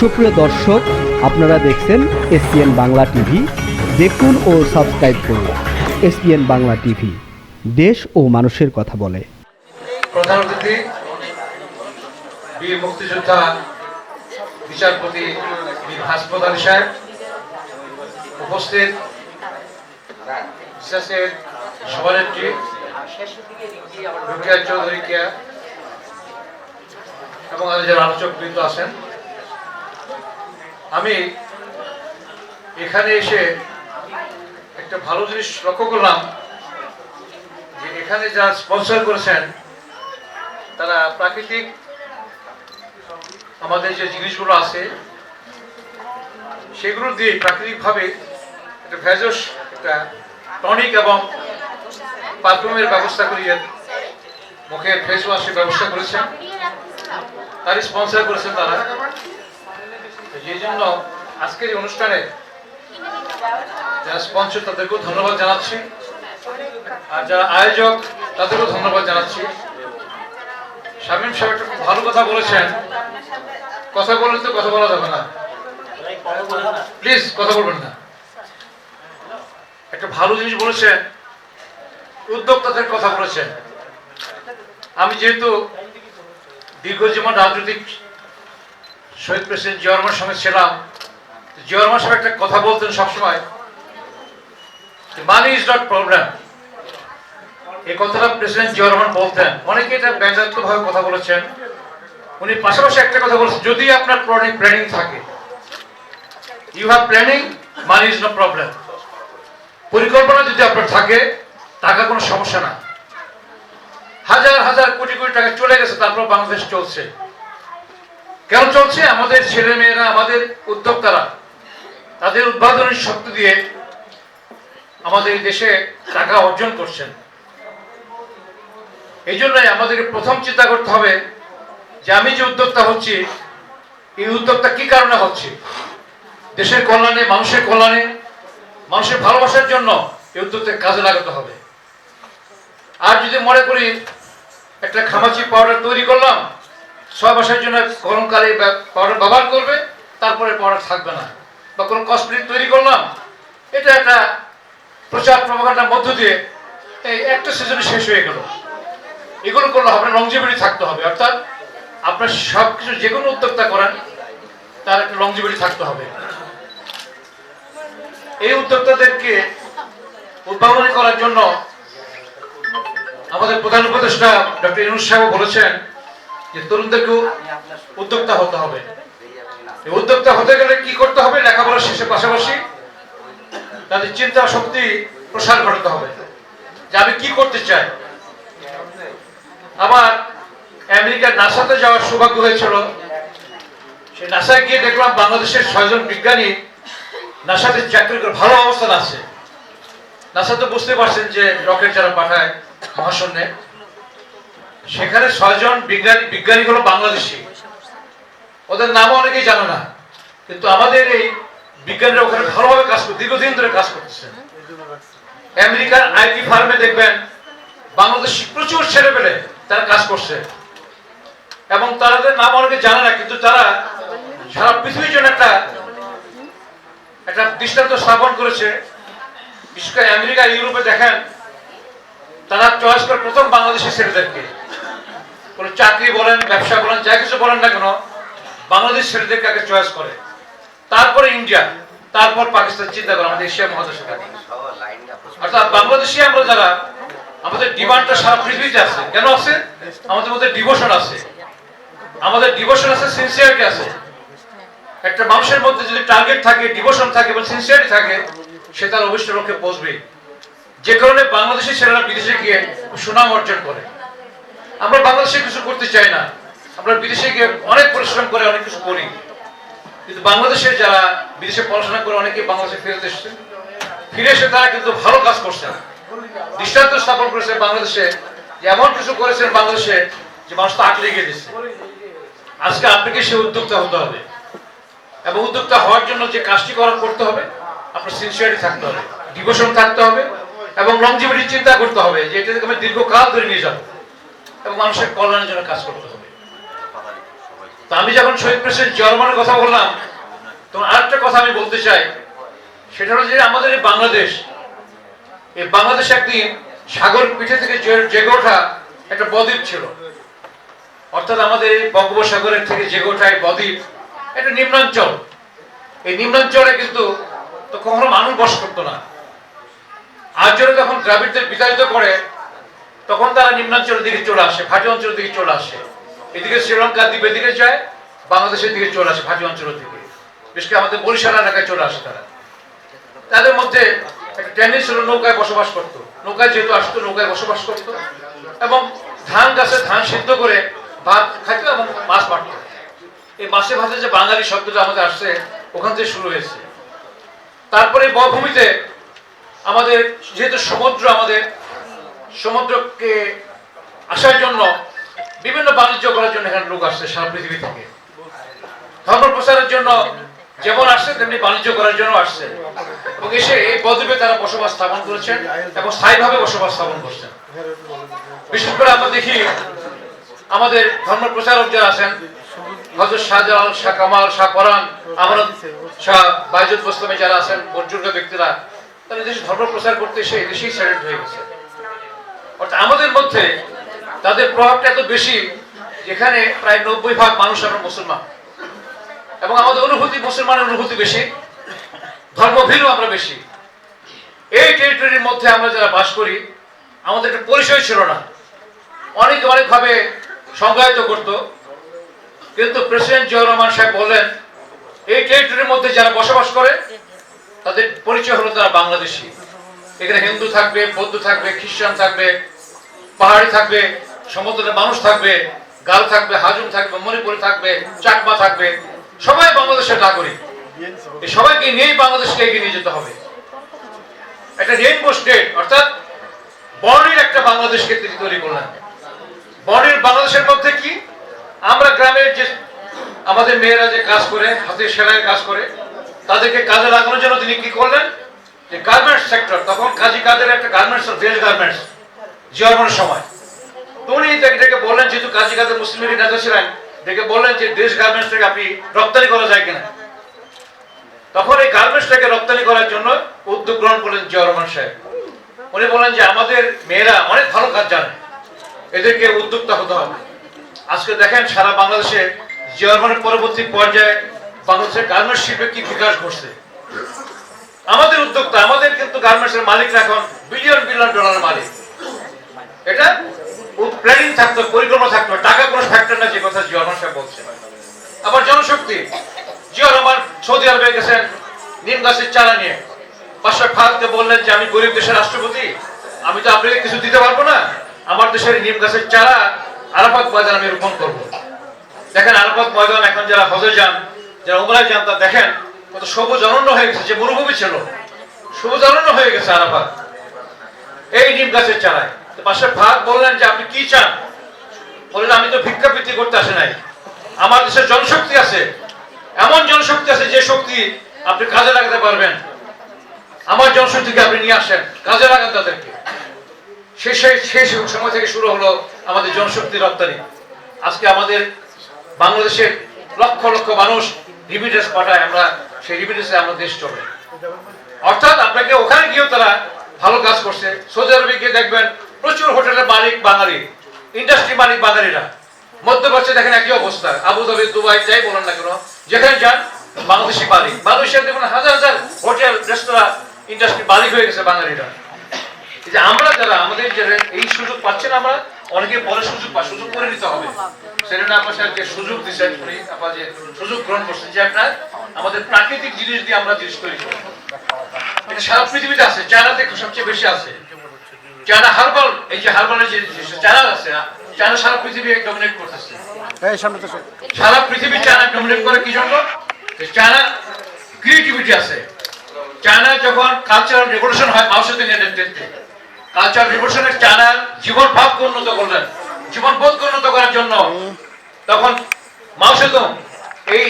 সুপ্রিয় দর্শক, আপনারা দেখছেন এসপিএন বাংলা টিভি। দেখুন ও সাবস্ক্রাইব করুন এসপিএন বাংলা টিভি। দেশ ও মানুষের কথা বলে। প্রধান অতিথি, বীর মুক্তিযোদ্ধা বিচারপতি সাহেব উপস্থিত। সভানেত্রী এবং যারা আলোচক বৃন্দ আছেন। আমি এখানে এসে একটা ভালো জিনিস লক্ষ্য করলাম যে এখানে যারা স্পন্সর করেছেন, তারা প্রাকৃতিক আমাদের যে জিনিসগুলো আছে, সেগুলো দিয়ে প্রাকৃতিকভাবে একটা ভেজস একটা টনিক এবং পারফিউমের ব্যবস্থা করিয়ে মুখে ফেস ওয়াশের ব্যবস্থা করেছেন। তারই স্পন্সর করেছেন তারা। এই জন্য আজকের অনুষ্ঠানে যারা স্পন্সর তাদেরকেও ধন্যবাদ জানাচ্ছি। আর যারা আয়োজক, তাদেরকেও ধন্যবাদ জানাচ্ছি। শামীম সাহেব একটা খুব ভালো কথা বলেছেন। কথা বললে তো কথা বলা যাবে না। প্লিজ কথা বলবেন না। একটা ভালো জিনিস বলেছেন। উদ্যোক্তাদের কথা বলেছেন। আমি যেহেতু দীর্ঘ জীবন রাজনৈতিক শহীদ প্রেসিডেন্ট জিয়রমার সঙ্গে ছিলাম। জিয়রমার সাহেব একটা কথা বলতেন সবসময় মানি ইজ নট প্রবলেম এই কথাটা প্রেসিডেন্ট জিয়া রহমান বলতেন। অনেকে এটা ব্যঙ্গাত্মক ভাবে কথা বলেছেন। উনি পাশাপাশি একটা কথা বলেছেন, যদি আপনার প্ল্যানিং প্ল্যানিং থাকে you have planning money is no problem পরিকল্পনা যদি আপনার থাকে, টাকা কোনো সমস্যা না। হাজার হাজার কোটি কোটি টাকা চলে গেছে, তারপর বাংলাদেশ চলছে। কেন চলছে? আমাদের ছেলে মেয়েরা আমাদের উদ্যোক্তারা, তাদের উদ্ভাবনের শক্তি দিয়ে আমাদের দেশে টাকা অর্জন করছেন। এই জন্যই আমাদেরকে প্রথম চিন্তা করতে হবে যে আমি যে উদ্যোক্তা হচ্ছি, এই উদ্যোক্তা কি কারণে হচ্ছে? দেশের কল্যাণে, মানুষের কল্যাণে, মানুষের ভালোবাসার জন্য এই উদ্যোগটাকে কাজে লাগাতে হবে। আর যদি মনে করি, একটা খামাচি পাউডার তৈরি করলাম ছয় মাসের জন্য গরমকালে পাউডার ব্যবহার করবে, তারপরে পাউডার থাকবে না। বা কোনো কসমেটিক তৈরি করলাম, এটা একটা প্রচার প্রভাকার মধ্য দিয়ে এই একটা সিজনে শেষ হয়ে গেল। এগুলো করলে হবে লংজিবিটি থাকতে হবে, অর্থাৎ আপনার সব কিছু যে কোনো উদ্যোক্তা করেন, তার একটা লংজিবিটি থাকতে হবে। এই উদ্যোক্তাদেরকে উদ্ভাবনী করার জন্য আমাদের প্রধান উপদেষ্টা ডক্টর ইনুস সাহেব বলেছেন যে তরুণদেরকেও উদ্যোক্তা হতে হবে। উদ্যোক্তা হতে গেলে কি করতে হবে? লেখাপড়া শেষের পাশাপাশি তাদের চিন্তা শক্তি প্রসার ঘটাতে হবে। যে আমি কি করতে চাই? আমার আমেরিকার নাসাতে যাওয়ার সৌভাগ্য হয়েছিল। সেই নাসায় গিয়ে দেখলাম বাংলাদেশের ছয়জন বিজ্ঞানী নাসাতে চাকরি করে ভালো অবস্থান আছে। নাসা তো বুঝতে পারছেন যে রকেট যারা পাঠায় মহাশূন্যে। সেখানে ছয়জন বিজ্ঞানী বিজ্ঞানী হলো বাংলাদেশি। ওদের নামও অনেকেই জানে না, কিন্তু আমাদের এই বিজ্ঞানীরা ওখানে ভালোভাবে কাজ করছে দীর্ঘদিন ধরে কাজ করতেছেন। আমেরিকার আইটি ফার্মে দেখবেন, বাংলাদেশ প্রচুর ছেলে পেলে তারা কাজ করছে। এবং তাদের নাম অনেকে জানে না, কিন্তু তারা সারা পৃথিবীর জন্য একটা একটা দৃষ্টান্ত স্থাপন করেছে। বিশেষ করে আমেরিকা, ইউরোপে দেখেন, তারা চয়েস করে প্রথম বাংলাদেশের ছেলেদেরকে। কোনো চাকরি বলেন, ব্যবসা বলেন, যা কিছু বলেন না কেন, বাংলাদেশ ছেলেদেরকে আগে চয়েস করে? তারপরে ইন্ডিয়া, তারপর পাকিস্তান, চিন্তা করে, আমাদের এশিয়া মহাদেশে থাকে অর্থাৎ বাংলাদেশি আমরা যারা, আমাদের ডিমান্ডটা সারা পৃথিবীতে আছে। কেন আছে? আমাদের মধ্যে ডিভোশন আছে। আমাদের ডিভোশন আছে সিনসিয়ারিটি আছে। একটা মানুষের মধ্যে যদি টার্গেট থাকে ডিভোশন থাকে এবং সিনসিয়ারিটি থাকে, সে তার অবশ্যই লক্ষ্যে পৌঁছবে যে কারণে বাংলাদেশের ছেলেরা বিদেশে গিয়ে সুনাম অর্জন করে। আমরা বাংলাদেশে কিছু করতে চাই না। আমরা বিদেশে গিয়ে অনেক পরিশ্রম করে অনেক কিছু করি। কিন্তু বাংলাদেশে যারা বিদেশে পড়াশোনা করে অনেকে বাংলাদেশে ফেরত এসছে, ফিরে এসে তারা কিন্তু ভালো কাজ করছেন দৃষ্টান্ত স্থাপন করেছে বাংলাদেশে, এমন কিছু করেছেন বাংলাদেশে যে মানুষ তো আঁকড়ে গিয়ে দিচ্ছে আজকে আপনাকে সে উদ্যোক্তা হতে হবে। এবং উদ্যোক্তা হওয়ার জন্য যে কাজটি করার করতে হবে, আপনার সিনসিয়ারিটি থাকতে হবে ডিভোশন থাকতে হবে, এবং লংজিভিটি চিন্তা করতে হবে যে এটা থেকে আমি দীর্ঘকাল ধরে নিয়ে যাব। এবং মানুষের কল্যাণের জন্য কাজ করতে হবে। তা আমি যখন শহীদ প্রেসিডেন্ট জার্মানের কথা বললাম তখন আরেকটা কথা আমি বলতে চাই। সেটা হলো যে আমাদের এই বাংলাদেশ এই বাংলাদেশ একদিন সাগর পিঠে থেকে জেগে ওঠা একটা বদ্বীপ ছিল। অর্থাৎ আমাদের এই বঙ্গোপসাগরের থেকে জেগে ওঠা এই বদ্বীপ একটা নিম্নাঞ্চল। এই নিম্নাঞ্চলে কিন্তু তো কখনো মানুষ বস করতো না। আর্যরা যখন দ্রাবিড়দের বিতাড়িত করে তখন তারা নিম্নাঞ্চলের দিকে চলে আসে, ভাটি অঞ্চলের দিকে চলে আসে। এদিকে শ্রীলঙ্কা দ্বীপের দিকে যায়, বাংলাদেশের দিকে চলে আসে ভাটি অঞ্চলের দিকে। বিশেষ করে আমাদের বরিশাল এলাকায় চলে আসে তারা। তাদের মধ্যে একটা টেন্ডেন্স ছিল নৌকায় বসবাস করতো। নৌকায় যেহেতু আসতো, নৌকায় বসবাস করতো। এবং ধান গাছে ধান সিদ্ধ করে ভাত খাইত এবং মাছ মারতো। এই মাছে ভাতে যে বাঙালি শব্দটা আমাদের আসছে, ওখান থেকে শুরু হয়েছে। তারপরে বভূমিতে আমাদের, যেহেতু সমুদ্র আমাদের সমুদ্রকে আসার জন্য, বিভিন্ন বাণিজ্য করার জন্য এখানে লোক আসছে সারা পৃথিবী থেকে। ধর্ম প্রচারের জন্য যেমন আসছে, তেমনি বাণিজ্য করার জন্য আসছে। এবং এসে এই বদ্বীপে তারা বসবাস স্থাপন করেছেন এবং স্থায়ীভাবে বসবাস স্থাপন করছেন। বিশেষ করে আমরা দেখি, আমাদের ধর্ম প্রচারক যারা আছেন হজরত শাহজালাল, শাহ কামাল, শাহ পরান আমার শাহ বাইজুদ গোস্তামে যারা আছেন বুজুর্গ ব্যক্তিরা, তারা দেশে ধর্ম প্রচার করতে এসে দেশেই স্যালেন্ট হয়ে গেছে। অর্থাৎ আমাদের মধ্যে তাদের প্রভাবটা এত বেশি যেখানে প্রায় নব্বই ভাগ মানুষ আমরা মুসলমান। এবং আমাদের অনুভূতি, মুসলমানের অনুভূতি বেশি, ধর্মভীরও আমরা বেশি। এই টেরিটরির মধ্যে আমরা যারা বাস করি, আমাদের একটা পরিচয় ছিল না। অনেকে অনেকভাবে সংজ্ঞায়িত করত। কিন্তু প্রেসিডেন্ট জিয়াউর রহমান সাহেব বললেন, এই টেরিটরির মধ্যে যারা বসবাস করে, তাদের পরিচয় হলো তারা বাংলাদেশি। এখানে হিন্দু থাকবে, বৌদ্ধ থাকবে, খ্রিস্টান থাকবে, পাহাড়ি থাকবে সমুদ্রের মানুষ থাকবে, গাল থাকবে, হাজুম থাকবে, মণিপুরি থাকবে, চাকমা থাকবে, সবাই বাংলাদেশের নাগরিক। সবাইকে নিয়েই বাংলাদেশকে এগিয়ে নিয়ে যেতে হবে। একটা রেইনবো স্টেট অর্থাৎ বর্ণের একটা বাংলাদেশকে তিনি তৈরি করলেন। বর্ণের বাংলাদেশের মধ্যে কি? আমরা গ্রামের যে আমাদের মেয়েরা যে কাজ করে, হাতে সেলাইয়ের কাজ করে, তাদেরকে কাজে লাগানোর জন্য তিনি কি করলেন? যে গার্মেন্টস সেক্টর তখন কাজী কাদের একটা গার্মেন্টস দেশ গার্মেন্টস জিয়ারমানের সময়। উনি এটাকে বললেন, যেহেতু কাজী কাদের মুসলিম লীগের নেতা ছিলেন ডেকে বললেন যে দেশ গার্মেন্টসটাকে আপনি রপ্তানি করা যায় কিনা? তখন এই গার্মেন্টসটাকে রপ্তানি করার জন্য উদ্যোগ গ্রহণ করলেন জিয়া সাহেব। উনি বলেন যে, আমাদের মেয়েরা অনেক ভালো কাজ জানে। এদেরকে উদ্যোক্তা হতে হবে। আজকে দেখেন সারা বাংলাদেশে জিয়া রহমানের পরবর্তী পর্যায়ে বাংলাদেশের গার্মেন্টস শিল্পে কি বিকাশ ঘটছে। আমাদের উদ্যোক্তা, আমাদের কিন্তু গার্মেন্টসের মালিকরা এখন বিলিয়ন বিলিয়ন ডলারের মালিক। এটা প্ল্যানিং থাকতো পরিকল্পনা থাকতো, টাকা কোনো ফ্যাক্টর না, যে কথা জিয়া রহমান বলছে আবার জনশক্তি জিয়া রহমান সৌদি আরবে গেছেন, নিম গাছের চারা নিয়ে। পাশা খালকে বললেন যে, আমি গরিব দেশের রাষ্ট্রপতি, আমি তো আপনাকে কিছু দিতে পারব না। আমার দেশের নিম গাছের চারা আরাফাত ময়দান আমি রোপণ করব। দেখেন, আরাফাত ময়দান এখন যারা হজে যান, যারা উমরায় যান, তা দেখেন কত সবুজ অনন্য হয়ে গেছে, যে মরুভূমি ছিল। সবুজ অনন্য হয়ে গেছে আরাফাত। এই নিম গাছের চারায়। পাশে ভাগ বললেন যে আপনি কি চান? বললেন, আমি তো ভিক্ষা বৃত্তি করতে আসে নাই। আমার দেশের জনশক্তি আছে। এমন জনশক্তি আছে যে শক্তি আপনি কাজে লাগাতে পারবেন। আমার জনশক্তিকে আপনি নিয়ে আসেন, কাজে লাগান তাদেরকে। সেই সেই সময় থেকে শুরু হলো আমাদের জনশক্তি রপ্তানি। আজকে আমাদের বাংলাদেশের লক্ষ লক্ষ মানুষ রিমিটেন্স পাঠায়। আমরা দেশ চলে। অর্থাৎ আপনাকে ওখানে গিয়েও তারা ভালো কাজ করছে। সৌদি আরবে গিয়ে দেখবেন প্রচুর হোটেলের মালিক বাঙালি ইন্ডাস্ট্রি মালিক বাঙালিরা। মধ্যপ্রাচ্যে দেখেন একই অবস্থা। আবুধাবি দুবাই, যাই বলেন না কেন, যেখানে যান বাংলাদেশি মালিক। বাংলাদেশের দেখুন হাজার হাজার হোটেল, রেস্তোরাঁ ইন্ডাস্ট্রি মালিক হয়ে গেছে বাঙালিরা। যে আমরা যারা, আমাদের যে এই সুযোগ পাচ্ছেন আমরা অনেকে পরে সুযোগ পা সুযোগ করে নিতে হবে। সেটা আপনার যে সুযোগ দিচ্ছেন উনি আপনার যে সুযোগ গ্রহণ করছেন যে আপনার আমাদের প্রাকৃতিক জিনিস দিয়ে আমরা জিনিস তৈরি করি। এটা সারা পৃথিবীতে আছে চায়নাতে সবচেয়ে বেশি আছে। চায়না হার্বাল এই যে হার্বালের যে চায়না আছে চায়না সারা পৃথিবী ডমিনেট করতেছে। সারা পৃথিবী চায়না ডমিনেট করে কি জন্য? চায়না ক্রিয়েটিভিটি আছে। চায়না যখন কালচারাল রেভলিউশন হয় মাও সেতুং নেতৃত্বে কালচারাল চায়নার জীবন ভাবকে উন্নত করলেন। জীবন বোধকে উন্নত করার জন্য তখন সেতুং, এই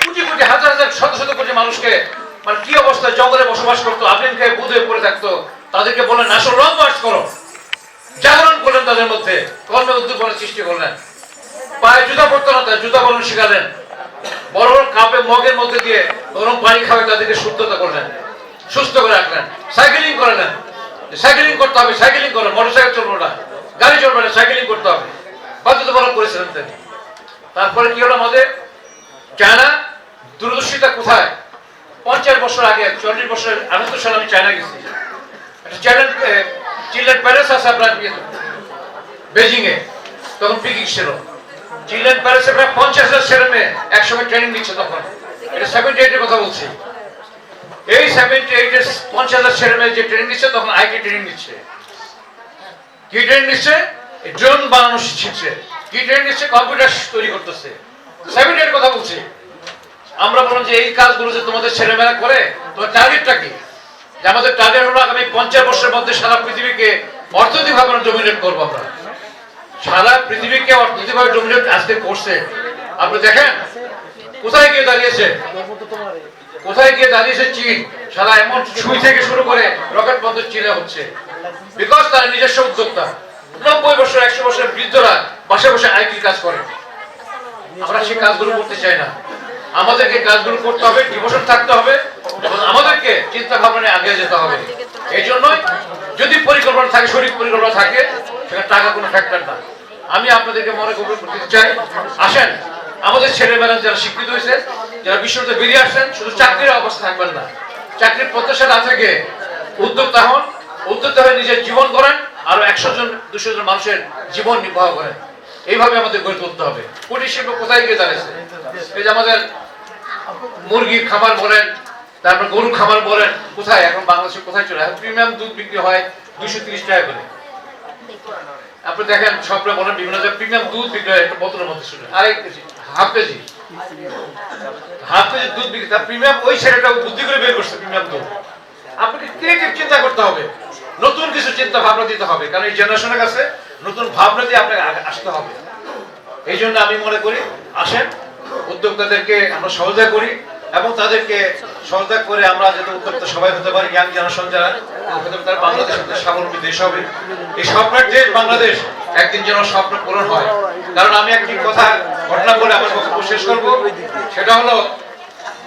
কোটি কোটি, হাজার হাজার, শত শত কোটি মানুষকে মানে কি অবস্থায় জঙ্গলে বসবাস করতো আফিম খেয়ে বুধ হয়ে পড়ে থাকতো, তাদেরকে বললেন আসল লং মার্চ করো। জাগরণ করলেন তাদের মধ্যে কর্মে উদ্যোগ সৃষ্টি করলেন। পায়ে জুতা পড়তো না জুতা বরণ শিখালেন। বড় বড় কাপে মগের মধ্যে দিয়ে গরম পানি খাবে তাদেরকে শুদ্ধতা করলেন, সুস্থ করে রাখলেন সাইকেলিং করালেন। সাইকেলিং করতে হবে, সাইকেলিং করো মোটর সাইকেল চলবো না। গাড়ি চলবে না, সাইকেলিং করতে হবে। বাধ্যতামূলক করেছিলেন তিনি। তারপরে কি হলো আমাদের? চায়না দূরদর্শিতা কোথায়? পঞ্চাশ বছর আগে, চল্লিশ বছর আনন্দ সাল আমি চায়না গেছি। চিলড্রেন প্যালেস আছে আপনার বেজিং এ তখন পিকিং ছিল। চিলড্রেন প্যালেসে প্রায় পঞ্চাশ হাজার ছেলে মেয়ে একসঙ্গে ট্রেনিং নিচ্ছে তখন। এটা সেভেন্টি এইটের কথা বলছি। এই সেভেন্টি এইট এর পঞ্চাশ হাজার ছেলে মেয়ে যে ট্রেনিং নিচ্ছে, তখন আইটি ট্রেনিং নিচ্ছে। কি ট্রেনিং নিচ্ছে? ড্রোন বানানো শিখছে। কি ট্রেনিং নিচ্ছে? কম্পিউটার তৈরি করতেছে। সেভেন্টি এইট কথা বলছি। আমরা বললাম যে এই কাজগুলো যে তোমাদের ছেলেমেয়েরা করে, তোমার টার্গেটটা কি? যে আমাদের টার্গেট হলো আগামী পঞ্চাশ বছরের মধ্যে সারা পৃথিবীকে অর্থনৈতিকভাবে ডোমিনেট করব আমরা। সারা পৃথিবীকে অর্থনৈতিকভাবে ডোমিনেট আজকে করছে। আপনি দেখেন? কোথায় গিয়ে দাঁড়িয়েছে? কোথায় গিয়ে দাঁড়িয়েছে চীন? সারা এমন সুই থেকে শুরু করে রকেট বন্ধ চীনে হচ্ছে। বিকজ তারা নিজস্ব উদ্যোক্তা। নব্বই বছর, একশো বছরের বৃদ্ধরা বসে বসে আইটির কাজ করে। আমরা সেই কাজগুলো করতে চাই না। আমাদেরকে কাজগুলো করতে হবে ডিভোশন থাকতে হবে, এবং আমাদেরকে চিন্তা ভাবনা আগে যেতে হবে। এই জন্যই যদি পরিকল্পনা থাকে, সঠিক পরিকল্পনা থাকে সেখানে টাকা কোনো ফ্যাক্টর না। আমি আপনাদেরকে মনে করতে চাই, আসেন, আমাদের ছেলেমেয়েরা যারা শিক্ষিত হয়েছে যারা বিশ্ববিদ্যালয়ে বেরিয়ে আসছেন শুধু চাকরির অবস্থা থাকবেন না। চাকরির প্রত্যাশা না থেকে উদ্যোক্তা হন, উদ্যোক্তা হয়ে নিজের জীবন করেন আরও একশো জন, দুশো জন মানুষের জীবন নির্বাহ করেন। এইভাবে আমাদের গড়ে তুলতে হবে। কুটির শিল্প কোথায় গিয়ে দাঁড়িয়েছে এই যে আমাদের মুরগির খামার বলেন, তারপর গরু খামার বলেন, কোথায়? এখন বাংলাদেশে কোথায় চলে? এখন প্রিমিয়াম দুধ বিক্রি হয় দুইশো তিরিশ টাকা করে। আপনি দেখেন সবটা বলেন, বিভিন্ন প্রিমিয়াম দুধ বিক্রি হয়, একটা বোতলের মধ্যে শুনে। আরেক কেজি, হাফ কেজি। কেজি দুধ বিক্রি প্রিমিয়াম ওই ছেলেটা বুদ্ধি করে বের করছে প্রিমিয়াম দুধ। আপনাকে ক্রিয়েটিভ চিন্তা করতে হবে। নতুন কিছু চিন্তা ভাবনা দিতে হবে। কারণ এই জেনারেশনের কাছে নতুন ভাবনা দিয়ে আপনাকে আসতে হবে। এই জন্য আমি মনে করি, আসেন, উদ্যোক্তাদেরকে আমরা সহযোগিতা করি এবং তাদেরকে সহযোগিতা করে আমরা যাতে উদ্যোক্তা সবাই হতে পারি ইয়াং জেনারেশন যারা হতে তারা বাংলাদেশের স্বাবলম্বী দেশ হবে। এই স্বপ্নের দেশ বাংলাদেশ, একদিন যেন স্বপ্ন পূরণ হয়। কারণ আমি একটি কথা, ঘটনা বলে আমার বক্তব্য শেষ করব। সেটা হলো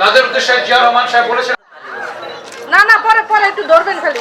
তাদের উদ্দেশ্যে জিয়া রহমান সাহেব বলেছেন না না পরে পরে একটু ধরবেন খালি।